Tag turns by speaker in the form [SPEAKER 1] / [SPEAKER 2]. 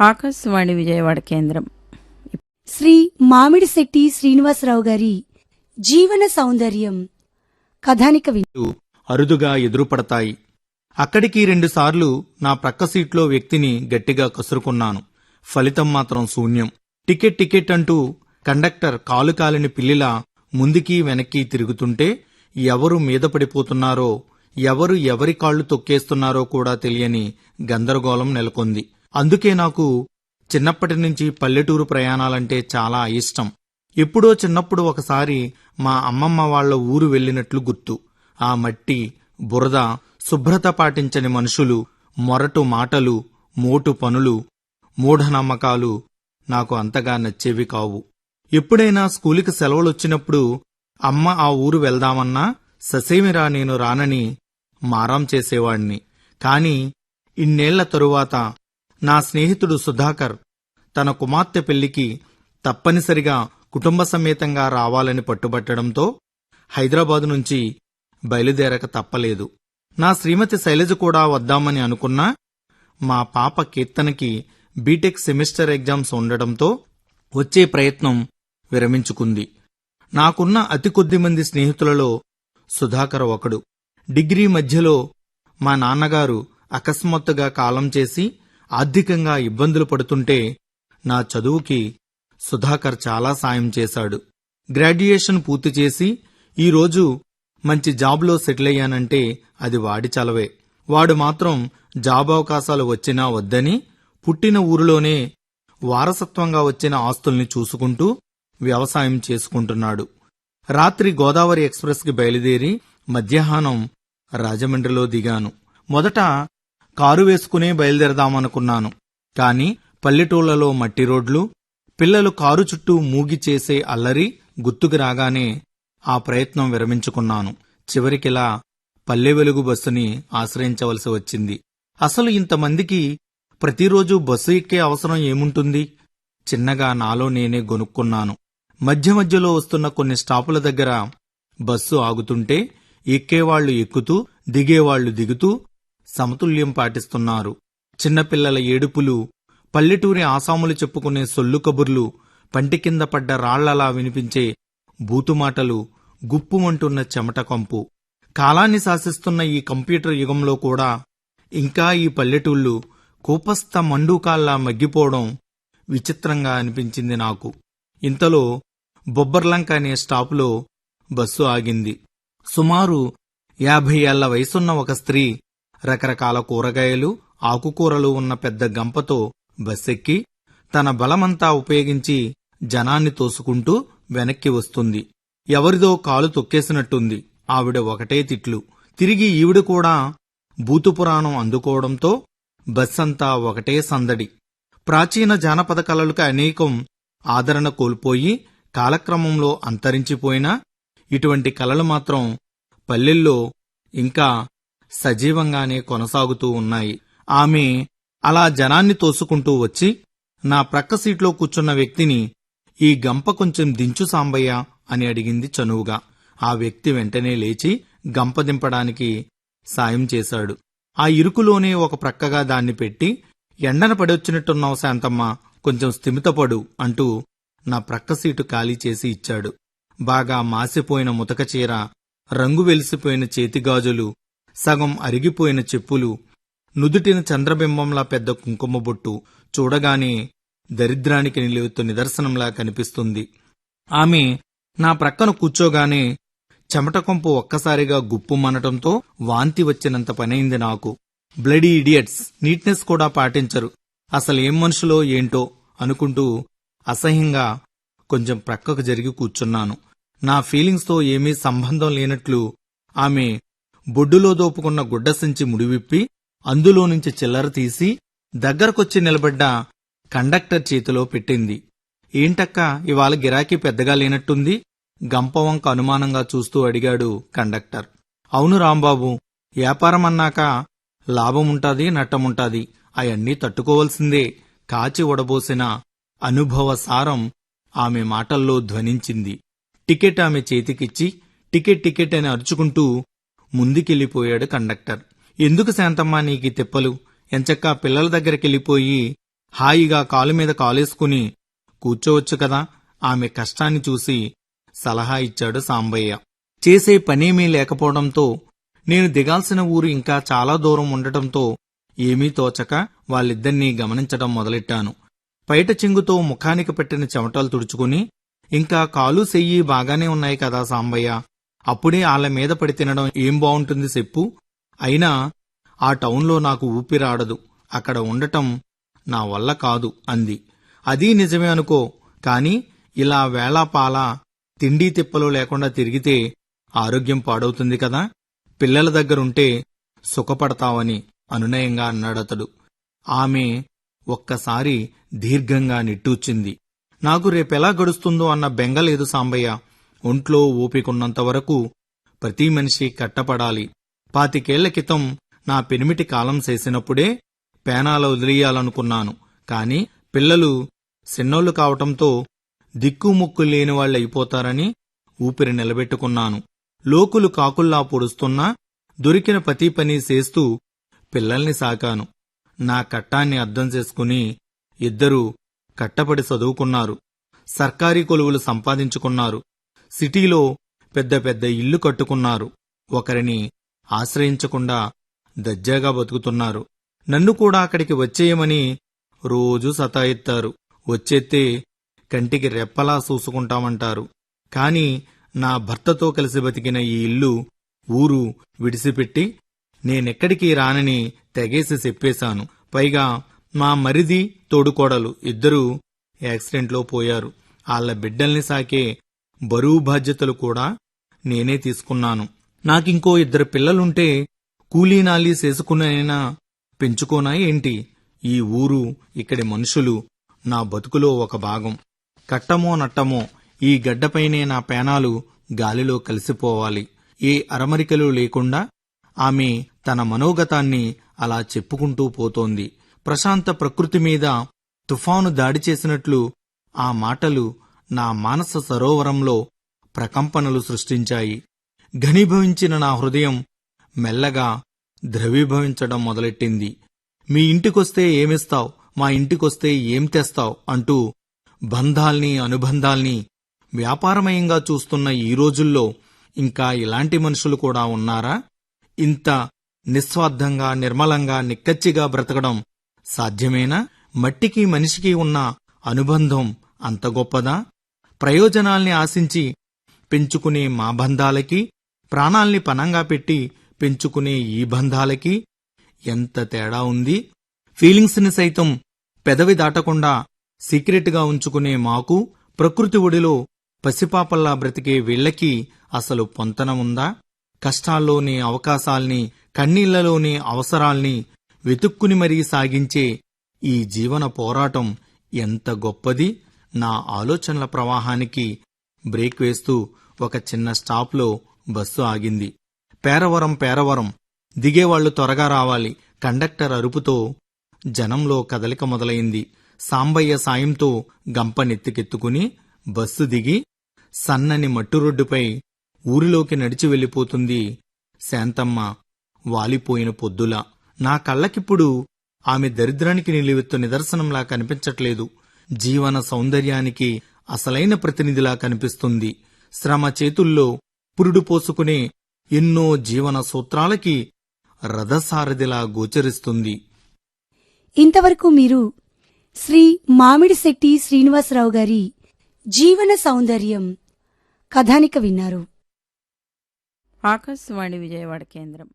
[SPEAKER 1] ఆకాశవాణి విజయవాడ కేంద్రం.
[SPEAKER 2] శ్రీ మామిడిశెట్టి శ్రీనివాసరావు గారి జీవన సౌందర్యం కథానిక విన్
[SPEAKER 3] అరుదుగా ఎదురుపడతాయి. అక్కడికి రెండుసార్లు నా ప్రక్క సీట్లో వ్యక్తిని గట్టిగా కసురుకున్నాను. ఫలితం మాత్రం శూన్యం. టికెట్ టికెట్ అంటూ కండక్టర్ కాలు కాలిని పిల్లిలా ముందుకి వెనక్కి తిరుగుతుంటే ఎవరు మీద పడిపోతున్నారో ఎవరు ఎవరి కాళ్ళు తొక్కేస్తున్నారో కూడా తెలియని గందరగోళం నెలకొంది. అందుకే నాకు చిన్నప్పటి నుంచి పల్లెటూరు ప్రయాణాలంటే చాలా ఇష్టం. ఎప్పుడో చిన్నప్పుడు ఒకసారి మా అమ్మమ్మ వాళ్ళ ఊరు వెళ్ళినట్లు గుర్తు. ఆ మట్టి బురద శుభ్రత పాటించని మనుషులు మొరటు మాటలు మోటు పనులు మూఢనమ్మకాలు నాకు అంతగా నచ్చేవి కావు. ఎప్పుడైనా స్కూలుకి సెలవులొచ్చినప్పుడు అమ్మ ఆ ఊరు వెళ్దామన్నా ససేమిరా నేను రానని మారాం చేసేవాణ్ణి. కాని ఇన్నేళ్ళ తరువాత నా స్నేహితుడు సుధాకర్ తన కుమార్తె పెళ్ళికి తప్పనిసరిగా కుటుంబ సమేతంగా రావాలని పట్టుబట్టడంతో హైదరాబాదు నుంచి బయలుదేరక తప్పలేదు. నా శ్రీమతి శైలజ కూడా వద్దామని అనుకున్నా మా పాప కీర్తనకి బీటెక్ సెమిస్టర్ ఎగ్జామ్స్ ఉండడంతో వచ్చే ప్రయత్నం విరమించుకుంది. నాకున్న అతి కొద్ది మంది స్నేహితులలో సుధాకర్ ఒకడు. డిగ్రీ మధ్యలో మా నాన్నగారు అకస్మాత్తుగా కాలం చేసి ఆర్థికంగా ఇబ్బందులు పడుతుంటే నా చదువుకి సుధాకర్ చాలా సాయం చేశాడు. గ్రాడ్యుయేషన్ పూర్తి చేసి ఈరోజు మంచి జాబ్లో సెటిల్ అయ్యానంటే అది వాడి చలవే. వాడు మాత్రం జాబ్ అవకాశాలు వచ్చినా వద్దని పుట్టిన ఊరిలోనే వారసత్వంగా వచ్చిన ఆస్తుల్ని చూసుకుంటూ వ్యవసాయం చేసుకుంటున్నాడు. రాత్రి గోదావరి ఎక్స్ప్రెస్కి బయలుదేరి మధ్యాహ్నం రాజమండ్రిలో దిగాను. మొదట కారు వేసుకునే బయలుదేరదామనుకున్నాను. కాని పల్లెటూళ్ళలో మట్టి రోడ్లు పిల్లలు కారు చుట్టూ మూగి చేసే అల్లరి గుర్తుకు రాగానే ఆ ప్రయత్నం విరమించుకున్నాను. చివరికిలా పల్లె వెలుగు బస్సుని ఆశ్రయించవలసి వచ్చింది. అసలు ఇంతమందికి ప్రతిరోజు బస్సు ఎక్కే అవసరం ఏముంటుంది? చిన్నగా నాలో నేనే గొనుక్కున్నాను. మధ్య మధ్యలో వస్తున్న కొన్ని స్టాపుల దగ్గర బస్సు ఆగుతుంటే ఎక్కేవాళ్ళు ఎక్కుతూ దిగేవాళ్ళు దిగుతూ సమతుల్యం పాటిస్తున్నారు. చిన్నపిల్లల ఏడుపులు పల్లెటూరి ఆసాములు చెప్పుకునే సొల్లు కబుర్లు పంటి కింద పడ్డ రాళ్ళలా వినిపించే బూతుమాటలు గుప్పుమంటున్న చెమట కంపు. కాలాన్ని శాసిస్తున్న ఈ కంప్యూటర్ యుగంలో కూడా ఇంకా ఈ పల్లెటూళ్ళు కూపస్థ మండూకాల్లా మగ్గిపోవడం విచిత్రంగా అనిపించింది నాకు. ఇంతలో బొబ్బర్లంక అనే స్టాపులో బస్సు ఆగింది. సుమారు యాభై ఏళ్ళ వయసున్న ఒక స్త్రీ రకరకాల కూరగాయలు ఆకుకూరలు ఉన్న పెద్ద గంపతో బస్సెక్కి తన బలమంతా ఉపయోగించి జనాన్ని తోసుకుంటూ వెనక్కి వస్తుంది. ఎవరిదో కాలు తొక్కేసినట్టుంది. ఆవిడ ఒకటే తిట్లు. తిరిగి ఈవిడ కూడా భూతుపురాణం అందుకోవడంతో బస్సంతా ఒకటే సందడి. ప్రాచీన జానపద కళలకు అనేకం ఆదరణ కోల్పోయి కాలక్రమంలో అంతరించిపోయినా ఇటువంటి కళలు మాత్రం పల్లెల్లో ఇంకా సజీవంగానే కొనసాగుతూ ఉన్నాయి. ఆమె అలా జనాన్ని తోసుకుంటూ వచ్చి నా ప్రక్క సీట్లో కూర్చున్న వ్యక్తిని ఈ గంప కొంచెం దించు సాంబయ్య అని అడిగింది చనువుగా. ఆ వ్యక్తి వెంటనే లేచి గంప దింపడానికి సాయం చేశాడు. ఆ ఇరుకులోనే ఒక ప్రక్కగా దాన్ని పెట్టి ఎండన పడొచ్చినట్టున్నావు శాంతమ్మ కొంచెం స్థిమితపడు అంటూ నా ప్రక్క సీటు ఖాళీ చేసి ఇచ్చాడు. బాగా మాసిపోయిన ముతక చీర రంగు వెలిసిపోయిన చేతిగాజులు సగం అరిగిపోయిన చెప్పులు నుదుటిన చంద్రబింబంలా పెద్ద కుంకుమ బొట్టు చూడగానే దరిద్రానికి నిలువెత్తు నిదర్శనంలా కనిపిస్తుంది. ఆమె నా ప్రక్కన కూర్చోగానే చెమట కొంపు ఒక్కసారిగా గుప్పుమనటంతో వాంతి వచ్చినంత పనైంది నాకు. బ్లడీ ఇడియట్స్ నీట్నెస్ కూడా పాటించరు. అసలేం మనుషులో ఏంటో అనుకుంటూ అసహ్యంగా కొంచెం ప్రక్కకు జరిగి కూర్చున్నాను. నా ఫీలింగ్స్తో ఏమీ సంబంధం లేనట్లు ఆమె బొడ్డులో దోపుకున్న గుడ్డ సంచి ముడివిప్పి అందులో నుంచి చిల్లర తీసి దగ్గరకొచ్చి నిలబడ్డ కండక్టర్ చేతిలో పెట్టింది. ఏంటక్క ఇవాళ గిరాకీ పెద్దగా లేనట్టుంది? గంపవంక అనుమానంగా చూస్తూ అడిగాడు కండక్టర్. అవును రాంబాబు వ్యాపారం అన్నాక లాభముంటాది నట్టముంటాది అవన్నీ తట్టుకోవలసిందే. కాచి ఉడబోసిన అనుభవ సారం ఆమె మాటల్లో ధ్వనించింది. టికెట్ ఆమె చేతికిచ్చి టికెట్ టికెట్ అని అరుచుకుంటూ ముందుకెళ్ళిపోయాడు కండక్టర్. ఎందుకు శాంతమ్మా నీకి తిప్పలు? ఎంచక్కా పిల్లల దగ్గరికెళ్ళిపోయి హాయిగా కాలు మీద కాలేసుకుని కూర్చోవచ్చు కదా? ఆమె కష్టాన్ని చూసి సలహా ఇచ్చాడు సాంబయ్య. చేసే పనేమీ లేకపోవడంతో నేను దిగాల్సిన ఊరు ఇంకా చాలా దూరం ఉండటంతో ఏమీ తోచక వాళ్ళిద్దరినీ గమనించడం మొదలెట్టాను. పైట చెంగుతో ముఖానికి పెట్టిన చెమటలు తుడుచుకుని ఇంకా కాలు సెయ్యి బాగానే ఉన్నాయి కదా సాంబయ్య. అప్పుడే ఆళ్ళ మీద పడి తినడం ఏం బావుంటుంది చెప్పు. అయినా ఆ టౌన్లో నాకు ఊపిరాడదు. అక్కడ ఉండటం నా వల్ల కాదు అంది. అదీ నిజమే అనుకో. కాని ఇలా వేళాపాలా తిండి తిప్పలు లేకుండా తిరిగితే ఆరోగ్యం పాడవుతుంది కదా. పిల్లల దగ్గరుంటే సుఖపడతావని అనునయంగా అన్నాడతడు. ఆమె ఒక్కసారి దీర్ఘంగా నిట్టూచింది నాకు రేపెలా గడుస్తుందో అన్న బెంగలేదు సాంబయ్య. ఒంట్లో ఓపికొన్నంత వరకు ప్రతి మనిషి కట్టపడాలి. పాతికేళ్ళ క్రితం నా పెనిమిటి కాలం చేసినప్పుడే పేనాల వదిలేయాలనుకున్నాను. కాని పిల్లలు సిన్నోళ్ళు కావటంతో దిక్కుముక్కు లేని వాళ్ళైపోతారని ఊపిరి నిలబెట్టుకున్నాను. లోకులు కాకుల్లా పొడుస్తున్నా దొరికిన ప్రతి పని చేస్తూ పిల్లల్ని సాకాను. నా కట్టాన్ని అర్థం చేసుకుని ఇద్దరూ కట్టపడి చదువుకున్నారు. సర్కారీ కొలువులు సంపాదించుకున్నారు. సిటీలో పెద్ద పెద్ద ఇల్లు కట్టుకున్నారు. ఒకరిని ఆశ్రయించకుండా దజ్జాగా బతుకుతున్నారు. నన్ను కూడా అక్కడికి వచ్చేయమని రోజూ సతాయిత్తారు వచ్చేత్తే కంటికి రెప్పలా చూసుకుంటామంటారు. కాని నా భర్తతో కలిసి బతికిన ఈ ఇల్లు ఊరు విడిసిపెట్టి నేనెక్కడికి రానని తెగేసి చెప్పేశాను. పైగా మా మరిది తోడుకోడలు ఇద్దరూ యాక్సిడెంట్లో పోయారు. ఆళ్ళ బిడ్డల్ని సాకే బరువు బాధ్యతలు కూడా నేనే తీసుకున్నాను. నాకింకో ఇద్దరు పిల్లలుంటే కూలీనాలీ చేసుకునైనా పెంచుకోనా ఏంటి? ఈ ఊరు ఇక్కడి మనుషులు నా బతుకులో ఒక భాగం. కట్టమో నట్టమో ఈ గడ్డపైనే నా పేనాలు గాలిలో కలిసిపోవాలి. ఏ అరమరికలు లేకుండా ఆమె తన మనోగతాన్ని అలా చెప్పుకుంటూ పోతోంది. ప్రశాంత ప్రకృతి మీద తుఫాను దాడి చేసినట్లు ఆ మాటలు నా మానస సరోవరంలో ప్రకంపనలు సృష్టించాయి. ఘనీభవించిన నా హృదయం మెల్లగా ద్రవీభవించడం మొదలెట్టింది. మీ ఇంటికొస్తే ఏమిస్తావ్? మా ఇంటికొస్తే ఏం తెస్తావ్? అంటూ బంధాల్ని అనుబంధాల్ని వ్యాపారమయంగా చూస్తున్న ఈ రోజుల్లో ఇంకా ఇలాంటి మనుషులు కూడా ఉన్నారా? ఇంత నిస్వార్థంగా నిర్మలంగా నిక్కచ్చిగా బ్రతకడం సాధ్యమేనా? మట్టికి మనిషికి ఉన్న అనుబంధం అంత గొప్పదా? ప్రయోజనాల్ని ఆశించి పెంచుకునే మా బంధాలకి ప్రాణాల్ని పనంగా పెట్టి పెంచుకునే ఈ బంధాలకి ఎంత తేడా ఉంది? ఫీలింగ్స్ని సైతం పెదవి దాటకుండా సీక్రెట్గా ఉంచుకునే మాకు ప్రకృతి ఒడిలో పసిపాపల్లా బ్రతికే వీళ్ళకి అసలు పొంతన ఉందా? కష్టాల్లోని అవకాశాల్ని కన్నీళ్ళలోని అవసరాల్ని వెతుక్కుని మరీ సాగించే ఈ జీవన పోరాటం ఎంత గొప్పది? నా ఆలోచనల ప్రవాహానికి బ్రేక్ వేస్తూ ఒక చిన్న స్టాప్లో బస్సు ఆగింది. పేరవరం పేరవరం. దిగేవాళ్ళు త్వరగా రావాలి. కండక్టర్ అరుపుతో జనంలో కదలిక మొదలైంది. సాంబయ్య సాయంతో గంప నెత్తికెత్తుకుని బస్సు దిగి సన్నని మట్టురొడ్డుపై ఊరిలోకి నడిచి వెళ్ళిపోతుంది శాంతమ్మ. వాలిపోయిన పొద్దులా. నా కళ్ళకిప్పుడు ఆమె దరిద్రానికి నిలువెత్తు నిదర్శనంలా కనిపించట్లేదు. జీవన సౌందర్యానికి అసలైన ప్రతినిధిలా కనిపిస్తుంది. శ్రమ చేతుల్లో పురుడు పోసుకునే ఎన్నో జీవన సూత్రాలకి రథసారథిలా గోచరిస్తుంది.
[SPEAKER 2] ఇంతవరకు మీరు శ్రీ మామిడిశెట్టి శ్రీనివాసరావు గారి జీవన సౌందర్యం కథానిక విన్నారు.
[SPEAKER 1] ఆకాశవాణి విజయవాడ కేంద్రం.